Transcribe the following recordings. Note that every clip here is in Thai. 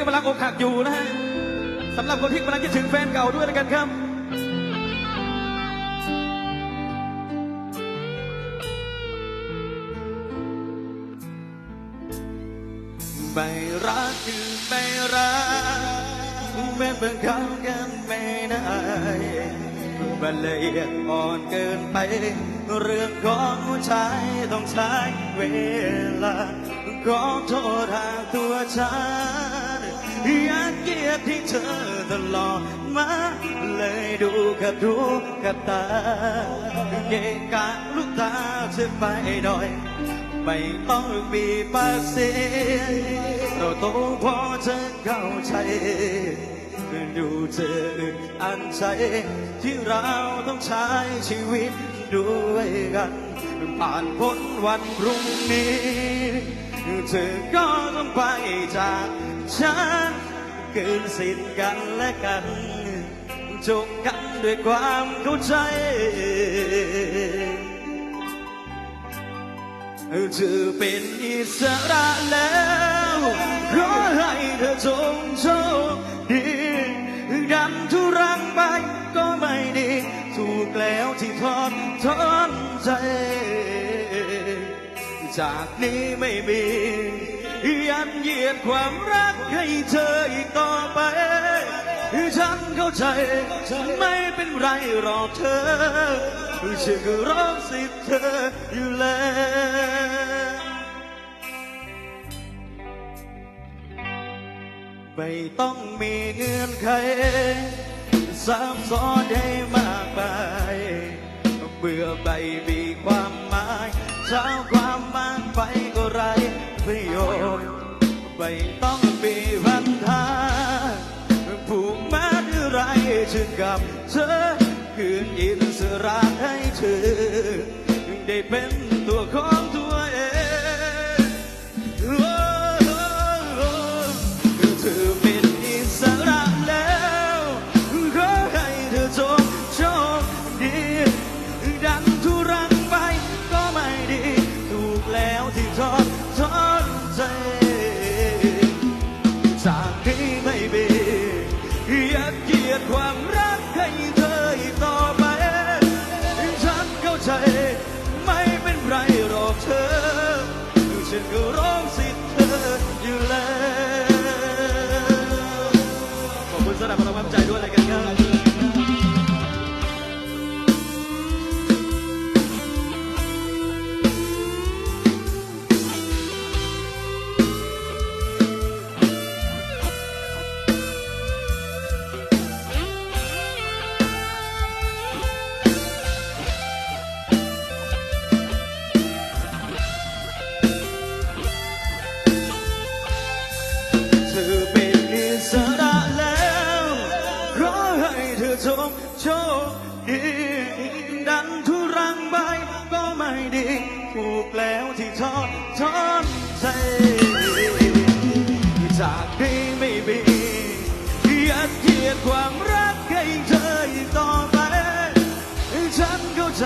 กำลังอกหักอยู่นะฮะสำหรับคนที่กำลังจะถึงแฟนเก่าด้วยแล้วกันครับ ไม่รักคือไม่รักแม้บังคับกันไม่ได้มันละเอียดอ่อนเกินไป เรื่องของหัวใจต้องใช้เวลาขอโทษทางตัวฉัน ยากเกลียดที่เธอตลอดมาเลยดูกับดูกับตา เกะกะลูกตาเธอไปหน่อย ไม่ต้องมีปาเสียเราโตพอจะเข้าใจดูเธออึดอันใจที่เราต้องใช้ชีวิตด้วยกันผ่านพ้นวันพรุ่งนี้ เธอก็ต้องไปจากฉันเกินสิ้นกันและกันจบกันด้วยความเข้าใจเธอเป็นอิสระแล้วขอให้เธอจงโชคดีดันทุรังไปก็ไม่ดี ถูกแล้วที่ทอดทอนใจ จากนี้ไม่มียันเยียดความรักให้เธออีกต่อไป ฉันเข้าใจ ไม่เป็นไรหรอกเธอฉันก็ร้องสิทธิ์เธออยู่แล้วไม่ต้องมีเงื่อนไขซับซ้อนให้มากมายเบื่อใบมีความ เช้าความมากไปก็ไรประโยชน์ไม่ต้องมีวันธะผูกมัดอะไรฉันกับเธอ คืนอินสระให้เธอได้เป็นตัวของตัว ที่ทอดทอนใจจากนี้ไม่มีอยากเกียดความรักให้เธออีกต่อไป ฉันเข้าใจ ไม่เป็นไรหรอกเธอฉันก็ร้องสิทธิ์เธออยู่ โชคดีดันทุรังใบก็ไม่ดีถูกแล้วที่ทอดทอนใจจากนี้ไม่มียัดเยียดความรักให้เธออีกต่อไป ฉันเข้าใจ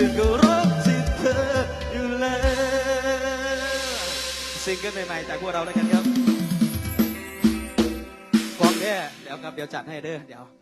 ฉันก็รักสิทธิ์เธออยู่แล้วซิงเกิลใหม่ๆจากพวกเราแล้วกันครับพร้องแค่เดี๋ยวครับเดี๋ยวจัดให้เด้อเดี๋ยว